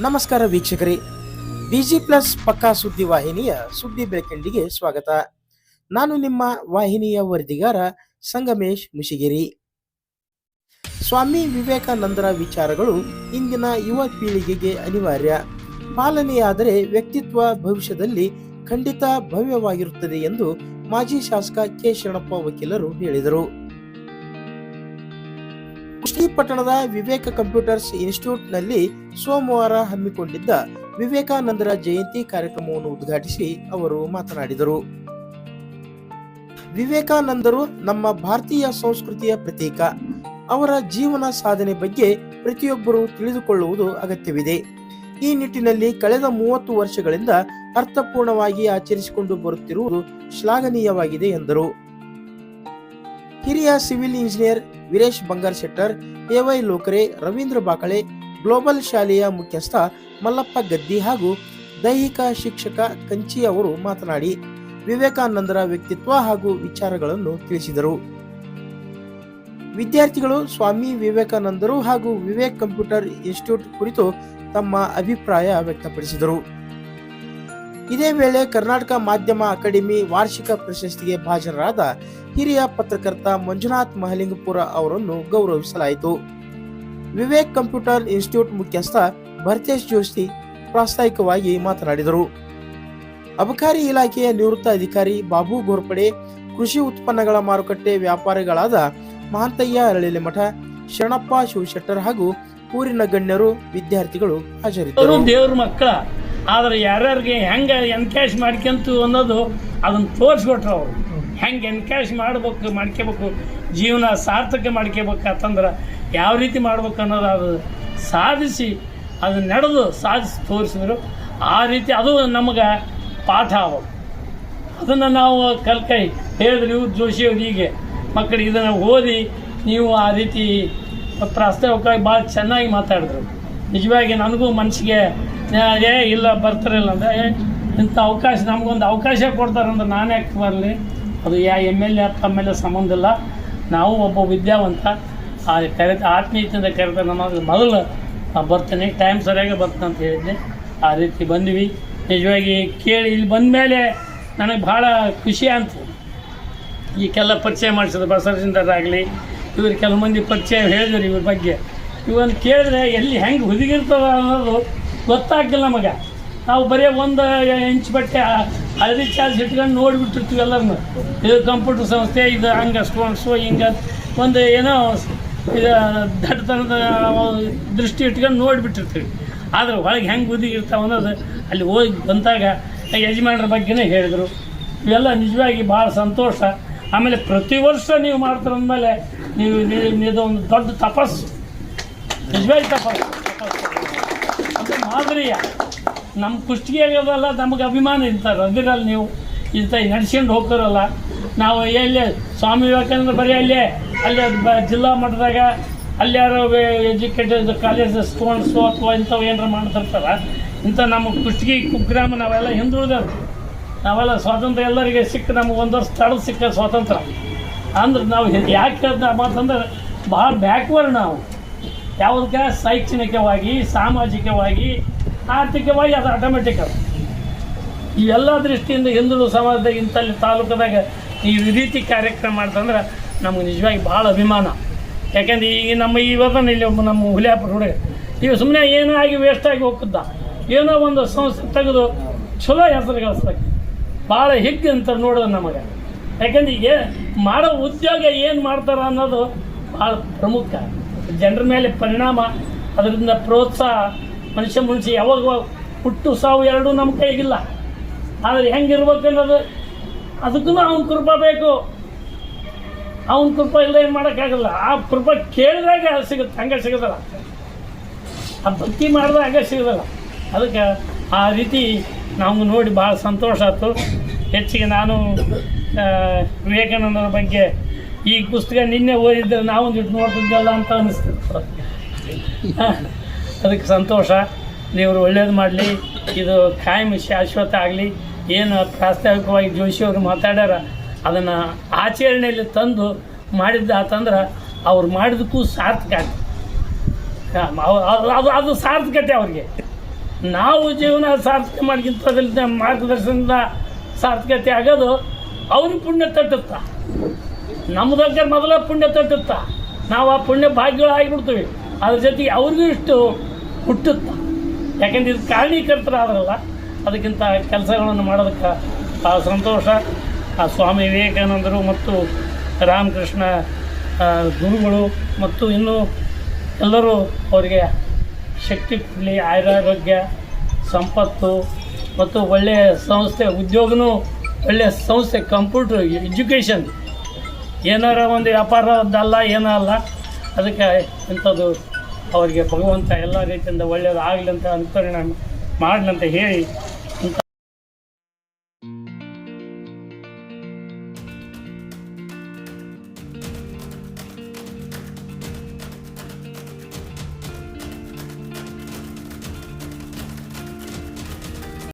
ನಮಸ್ಕಾರ ವೀಕ್ಷಕರೇ. Busy plus ಪಕ್ಕಾ ಸುದ್ದಿ ವಾಹಿನಿಯ ಸುದ್ದಿ ಬೆಳಕಂಡಿಗೆ ಸ್ವಾಗತ. ನಾನು ನಿಮ್ಮ ವಾಹಿನಿಯ ವರದಿಗಾರ ಸಂಗಮೇಶ್ ಮುಷಿಗಿರಿ. ಸ್ವಾಮಿ ವಿವೇಕಾನಂದರ ವಿಚಾರಗಳು ಇಂದಿನ ಯುವ ಪೀಳಿಗೆಗೆ ಅನಿವಾರ್ಯ. ಪಾಲನೆಯಾದರೆ ವ್ಯಕ್ತಿತ್ವ ಭವಿಷ್ಯದಲ್ಲಿ ಖಂಡಿತ ಭವ್ಯವಾಗಿರುತ್ತದೆ ಎಂದು ಮಾಜಿ ಶಾಸಕ ಕೆ ಶರಣಪ್ಪ ವಕೀಲರು ಹೇಳಿದರು. ಕುಷ್ಟಗಿ ಪಟ್ಟಣದ ವಿವೇಕ ಕಂಪ್ಯೂಟರ್ಸ್ ಇನ್ಸ್ಟಿಟ್ಯೂಟ್ನಲ್ಲಿ ಸೋಮವಾರ ಹಮ್ಮಿಕೊಂಡಿದ್ದ ವಿವೇಕಾನಂದರ ಜಯಂತಿ ಕಾರ್ಯಕ್ರಮವನ್ನು ಉದ್ಘಾಟಿಸಿ ಅವರು ಮಾತನಾಡಿದರು. ವಿವೇಕಾನಂದರು ನಮ್ಮ ಭಾರತೀಯ ಸಂಸ್ಕೃತಿಯ ಪ್ರತೀಕ. ಅವರ ಜೀವನ ಸಾಧನೆ ಬಗ್ಗೆ ಪ್ರತಿಯೊಬ್ಬರು ತಿಳಿದುಕೊಳ್ಳುವುದು ಅಗತ್ಯವಿದೆ. ಈ ನಿಟ್ಟಿನಲ್ಲಿ ಕಳೆದ ಮೂವತ್ತು ವರ್ಷಗಳಿಂದ ಅರ್ಥಪೂರ್ಣವಾಗಿ ಆಚರಿಸಿಕೊಂಡು ಬರುತ್ತಿರುವುದು ಶ್ಲಾಘನೀಯವಾಗಿದೆ ಎಂದರು. ಹಿರಿಯ civil engineer Veeresh Bangar Shettar, A Y Lokare, Ravindra Bakale, global ಶಾಲೆಯ ಮುಖ್ಯಸ್ಥ ಮಲ್ಲಪ್ಪ ಗದ್ದಿ ಹಾಗೂ ದೈಹಿಕ ಶಿಕ್ಷಕ ಕಂಚಿ ಅವರು ಮಾತನಾಡಿ, ವಿವೇಕಾನಂದರ ವ್ಯಕ್ತಿತ್ವ ಹಾಗೂ ವಿಚಾರಗಳನ್ನು ತಿಳಿಸಿದರು. ವಿದ್ಯಾರ್ಥಿಗಳು ಸ್ವಾಮಿ ವಿವೇಕಾನಂದರು ಹಾಗೂ ವಿವೇಕ್ ಕಂಪ್ಯೂಟರ್ ಇನ್ಸ್ಟಿಟ್ಯೂಟ್ ಕುರಿತು ತಮ್ಮ ಅಭಿಪ್ರಾಯ ವ್ಯಕ್ತಪಡಿಸಿದರು. ಇದೇ ವೇಳೆ ಕರ್ನಾಟಕ ಮಾಧ್ಯಮ ಅಕಾಡೆಮಿ ವಾರ್ಷಿಕ ಪ್ರಶಸ್ತಿಗೆ ಭಾಜನರಾದ ಹಿರಿಯ ಪತ್ರಕರ್ತ ಮಂಜುನಾಥ್ ಮಹಲಿಂಗಪುರ ಅವರನ್ನು ಗೌರವಿಸಲಾಯಿತು. ವಿವೇಕ್ ಕಂಪ್ಯೂಟರ್ ಇನ್ಸ್ಟಿಟ್ಯೂಟ್ ಮುಖ್ಯಸ್ಥ ಭರತೇಶ್ ಜೋಶಿ ಪ್ರಾಸ್ತಾವಿಕವಾಗಿ ಮಾತನಾಡಿದರು. ಅಬಕಾರಿ ಇಲಾಖೆಯ ನಿವೃತ್ತ ಅಧಿಕಾರಿ ಬಾಬು ಗೋರ್ಪಡೆ, ಕೃಷಿ ಉತ್ಪನ್ನಗಳ ಮಾರುಕಟ್ಟೆ ವ್ಯಾಪಾರಿಗಳಾದ ಮಹಾಂತಯ್ಯ ಅರಳಿಲೆಮಠ, ಶರಣಪ್ಪ ಶಿವಶೆಟ್ಟರ್ ಹಾಗೂ ಊರಿನ ಗಣ್ಯರು, ವಿದ್ಯಾರ್ಥಿಗಳು ಹಾಜರಿದ್ದರು. ದೇವ್ರ ಮಕ್ಕಳ ಆದ್ರೆ ಯಾರ್ಯಾರಿಗೆ ಹೆಂಗೆ ಎನ್ಕ್ಯಾಶ್ ಮಾಡ್ಕೊಂತು ಅನ್ನೋದು ಅದನ್ನು ತೋರಿಸ್ಕೊಟ್ರು ಅವರು. ಹೆಂಗೆ ಎನ್ಕ್ಯಾಶ್ ಮಾಡ್ಬೇಕು ಮಾಡ್ಕೋಬೇಕು ಜೀವನ ಸಾರ್ಥಕ ಮಾಡ್ಕೋಬೇಕಂತಂದ್ರೆ ಯಾವ ರೀತಿ ಮಾಡ್ಬೇಕು ಅನ್ನೋದು ಅದು ಸಾಧಿಸಿ, ಅದು ನಡೆದು ಸಾಧಿಸಿ ತೋರಿಸಿದ್ರು. ಆ ರೀತಿ ಅದು ನಮಗೆ ಪಾಠ ಅವರು. ಅದನ್ನು ನಾವು ಕಲ್ಕೈ ಹೇಳಿದ್ರು ಇವ್ರು ಜೋಶಿಯವ್ರು ಹೀಗೆ. ಮಕ್ಕಳಿಗೆ ಇದನ್ನು ಓದಿ ನೀವು ಆ ರೀತಿ ಪ್ರಾಸ್ತಾವಿಕವಾಗಿ ಭಾಳ ಚೆನ್ನಾಗಿ ಮಾತಾಡಿದ್ರು. ನಿಜವಾಗಿ ನನಗೂ ಮನಸ್ಸಿಗೆ ಏ, ಇಲ್ಲ ಬರ್ತಾರಿಲ್ಲ ಅಂದ್ರೆ ಇಂಥ ಅವಕಾಶ, ನಮಗೊಂದು ಅವಕಾಶ ಕೊಡ್ತಾರಂದ್ರೆ ನಾನು ಯಾಕೆ ಬರಲಿ ಅದು ಯಾ ಎಂ ಎಲ್ ಎ ತಮ್ಮ ಮೇಲೆ ಸಂಬಂಧ ಇಲ್ಲ. ನಾವು ಒಬ್ಬ ವಿದ್ಯಾವಂತ, ಆ ಕರೆ ಆತ್ಮೀಯತೆಯಿಂದ ಕರೆದ ನಮಗೆ ಮೊದಲು ಬರ್ತೀನಿ ಟೈಮ್ ಸರಿಯಾಗಿ ಬರ್ತೀನಿ ಅಂತ ಹೇಳಿದ್ದೆ ಆ ರೀತಿ ಬಂದ್ವಿ. ನಿಜವಾಗಿ ಕೇಳಿ, ಇಲ್ಲಿ ಬಂದ ಮೇಲೆ ನನಗೆ ಭಾಳ ಖುಷಿ ಅಂತ ಈಗೆಲ್ಲ ಪರಿಚಯ ಮಾಡಿಸಿದ್ರು ಬಸವರಾಜೇಂದ್ರಾಗಲಿ ಇವ್ರು ಕೆಲವು ಮಂದಿ ಪರಿಚಯ ಹೇಳಿದ್ರು ಇವ್ರ ಬಗ್ಗೆ. ಇವನ್ ಕೇಳಿದ್ರೆ ಎಲ್ಲಿ ಹೆಂಗೆ ಹುದುಗಿರ್ತದ ಅನ್ನೋದು ಗೊತ್ತಾಗ್ತಿಲ್ಲ ನಮಗೆ. ನಾವು ಬರೀ ಒಂದು ಇಂಚ್ ಬಟ್ಟೆ, ಹಳದಿ ಚಾರ್ಜ್ ಇಟ್ಕೊಂಡು ನೋಡಿಬಿಟ್ಟಿರ್ತೀವಿ ಎಲ್ಲರನ್ನು. ಇದು ಕಂಪ್ಯೂಟರ್ ಸಂಸ್ಥೆ, ಇದು ಹಂಗೆ ಸ್ಟೋನ್ಸು ಹಿಂಗೆ ಒಂದು ಏನೋ ಇದು ದಡ್ಡತನದ ದೃಷ್ಟಿ ಇಟ್ಕೊಂಡು ನೋಡಿಬಿಟ್ಟಿರ್ತೀವಿ. ಆದ್ರೆ ಒಳಗೆ ಹೆಂಗೆ ಹುದುಗಿರ್ತಾವೆ ಅನ್ನೋದು ಅಲ್ಲಿ ಹೋಗಿ ಬಂದಾಗ ಯಜಮಾನರ ಬಗ್ಗೆನೇ ಹೇಳಿದರು. ಇವೆಲ್ಲ ನಿಜವಾಗಿ ಭಾಳ ಸಂತೋಷ. ಆಮೇಲೆ ಪ್ರತಿ ವರ್ಷ ನೀವು ಮಾಡ್ತಾರೆ ಅಂದಮೇಲೆ ನೀವು ಇದೊಂದು ದೊಡ್ಡ ತಪಸ್ಸು. ನಿಜವಾಗಿ ತಪಸ್ಸು. ಅದು ಮಾದರಿಯ ನಮ್ಮ ಕುಷ್ಟಿಗೆಲ್ಲ ನಮಗೆ ಅಭಿಮಾನ ಇರ್ತಾರೆ ಅದಿರಲ್ಲ ನೀವು ಇಂಥ ನಡ್ಸ್ಕೊಂಡು ಹೋಗ್ತಾರಲ್ಲ. ನಾವು ಎಲ್ಲಿ ಸ್ವಾಮಿ ವಿವೇಕಾನಂದ ಬರೀ ಅಲ್ಲೇ ಅಲ್ಲೇ ಬ ಜಿಲ್ಲಾ ಮಟ್ಟದಾಗ ಅಲ್ಲಾರು ಎಜುಕೇಟೆಡ್ ಕಾಲೇಜ್ ಸ್ಟೂಡೆಂಟ್ಸು ಅಥವಾ ಇಂಥವು ಏನಾರ ಮಾಡ್ತಿರ್ತಾರೆ. ಇಂಥ ನಮ್ಮ ಕುಷ್ಟಗಿ ಕುಗ್ರಾಮ ನಾವೆಲ್ಲ ಹಿಂದುಳಿದವ್ರು. ನಾವೆಲ್ಲ ಸ್ವಾತಂತ್ರ್ಯ ಎಲ್ಲರಿಗೆ ಸಿಕ್ಕ ನಮಗೆ ಒಂದು ವರ್ಷ ತಳ ಸಿಕ್ಕ ಸ್ವಾತಂತ್ರ್ಯ. ಅಂದ್ರೆ ನಾವು ಯಾಕೆ ಮಾತಂದ್ರೆ, ಭಾಳ ಬ್ಯಾಕ್ವರ್ಡ್ ನಾವು. ಯಾವುದಕ್ಕೆ? ಶೈಕ್ಷಣಿಕವಾಗಿ, ಸಾಮಾಜಿಕವಾಗಿ, ಆರ್ಥಿಕವಾಗಿ ಅದು ಆಟೋಮೆಟಿಕ್ ಅದು. ಇವೆಲ್ಲ ದೃಷ್ಟಿಯಿಂದ ಹಿಂದುಳಿದ ಸಮಾಜದಾಗ ಇಂಥಲ್ಲಿ ತಾಲೂಕದಾಗ ಈ ರೀತಿ ಕಾರ್ಯಕ್ರಮ ಮಾಡ್ತಂದ್ರೆ ನಮ್ಗೆ ನಿಜವಾಗಿ ಭಾಳ ಅಭಿಮಾನ. ಯಾಕಂದ್ರೆ ಈಗ ನಮ್ಮ ಇವತ್ತನ ಇಲ್ಲಿ ನಮ್ಮ ಹುಲಿಯಾಪುರ ಹುಡುಗ ಈಗ ಸುಮ್ಮನೆ ಏನೋ ಆಗಿ ವೇಸ್ಟ್ ಆಗಿ ಹೋಗ್ತಿದ್ದ. ಏನೋ ಒಂದು ಸಂಸ್ಥೆ ತೆಗೆದು ಚಲೋ ಹೆಸರು ಗಳಿಸ್ಬೇಕು. ಭಾಳ ಹಿಗ್ಗಿ ಅಂತ ನೋಡೋದು ನಮಗೆ. ಯಾಕಂದ್ರೆ ಈಗ ಮಾಡೋ ಉದ್ಯೋಗ ಏನು ಮಾಡ್ತಾರ ಅನ್ನೋದು ಭಾಳ ಪ್ರಮುಖ. ಜನರ ಮೇಲೆ ಪರಿಣಾಮ, ಅದರಿಂದ ಪ್ರೋತ್ಸಾಹ, ಮನುಷ್ಯ ಮನುಷ್ಯ ಯಾವಾಗ ಹುಟ್ಟು ಸಾವು ಎರಡೂ ನಮ್ಮ ಕೈಗಿಲ್ಲ. ಆದರೆ ಹೆಂಗಿರ್ಬೇಕು ಅನ್ನೋದು ಅದಕ್ಕೂ ಅವ್ನ ಕೃಪ ಬೇಕು. ಅವನ ಕೃಪ ಇಲ್ಲ, ಏನು ಮಾಡೋಕ್ಕಾಗಲ್ಲ. ಆ ಕೃಪ ಕೇಳಿದಾಗ ಸಿಗುತ್ತೆ, ಹಂಗೆ ಸಿಗೋದಲ್ಲ ಆ ಭಕ್ತಿ ಮಾಡಿದಾಗ ಸಿಗೋದಲ್ಲ ಅದಕ್ಕೆ ಆ ರೀತಿ ನಮ್ಗೆ ನೋಡಿ ಭಾಳ ಸಂತೋಷ ಆಯ್ತು. ಹೆಚ್ಚಿಗೆ ನಾನು ವಿವೇಕಾನಂದರ ಬಗ್ಗೆ ಈ ಪುಸ್ತಕ ನಿನ್ನೆ ಓದಿದ್ರೆ ನಾವು ಒಂದಿಟ್ಟು ನೋಡ್ತಿದ್ದಲ್ಲ ಅಂತ ಅನಿಸ್ತಿತ್ತು ಅದಕ್ಕೆ ಸಂತೋಷ. ದೇವರು ಒಳ್ಳೇದು ಮಾಡಲಿ. ಇದು ಕಾಯಂ ಶಾಶ್ವತ ಆಗಲಿ. ಏನು ಪ್ರಾಸ್ತಾವಿಕವಾಗಿ ಜೋಶಿಯವರು ಮಾತಾಡ್ಯಾರ, ಅದನ್ನು ಆಚರಣೆಯಲ್ಲಿ ತಂದು ಮಾಡಿದ್ದ ಆತಂದ್ರೆ ಅವ್ರು ಮಾಡಿದಕ್ಕೂ ಸಾರ್ಥಕ ಅದು ಅದು ಸಾರ್ಥಕತೆ ಅವ್ರಿಗೆ. ನಾವು ಜೀವನ ಸಾರ್ಥಕ ಮಾಡ್ಕಿಂತದ್ರಿಂದ ಮಾರ್ಗದರ್ಶನದ ಸಾರ್ಥಕತೆ ಆಗೋದು ಅವ್ರಿಗೆ ಪುಣ್ಯ ತಟ್ಟುತ್ತ. ನಮ್ಮದಕ್ಕೆ ಮೊದಲ ಪುಣ್ಯ ತಟ್ಟುತ್ತ. ನಾವು ಆ ಪುಣ್ಯ ಭಾಗ್ಯಗಳು ಆಗಿಬಿಡ್ತೀವಿ ಅದ್ರ ಜೊತೆಗೆ ಅವ್ರಿಗೂ ಇಷ್ಟು ಹುಟ್ಟುತ್ತ. ಯಾಕೆಂದ್ರೆ ಇದು ಕಾರಣೀಕರ್ತರಾದ್ರಲ್ಲ, ಅದಕ್ಕಿಂತ ಕೆಲಸಗಳನ್ನು ಮಾಡೋದಕ್ಕೆ ಆ ಸಂತೋಷ. ಆ ಸ್ವಾಮಿ ವಿವೇಕಾನಂದರು ಮತ್ತು ರಾಮಕೃಷ್ಣ ಗುರುಗಳು ಮತ್ತು ಇನ್ನೂ ಎಲ್ಲರೂ ಅವರಿಗೆ ಶಕ್ತಿ ಕೊಡಲಿ ಆಯುರಾರೋಗ್ಯ ಸಂಪತ್ತು ಮತ್ತು ಒಳ್ಳೆಯ ಸಂಸ್ಥೆ, ಉದ್ಯೋಗನೂ ಒಳ್ಳೆಯ ಸಂಸ್ಥೆ, ಕಂಪ್ಯೂಟರ್, ಎಜುಕೇಷನ್ ಏನಾರ ಒಂದು ವ್ಯಾಪಾರದ್ದಲ್ಲ ಏನೂ ಅಲ್ಲ. ಅದಕ್ಕೆ ಇಂಥದ್ದು ಅವರಿಗೆ ಭಗವಂತ ಎಲ್ಲ ರೀತಿಯಿಂದ ಒಳ್ಳೆಯದು ಆಗಲಿ ಅಂತ ಅನುಕರಣೆ ಮಾಡಲಿ ಅಂತ ಹೇಳಿ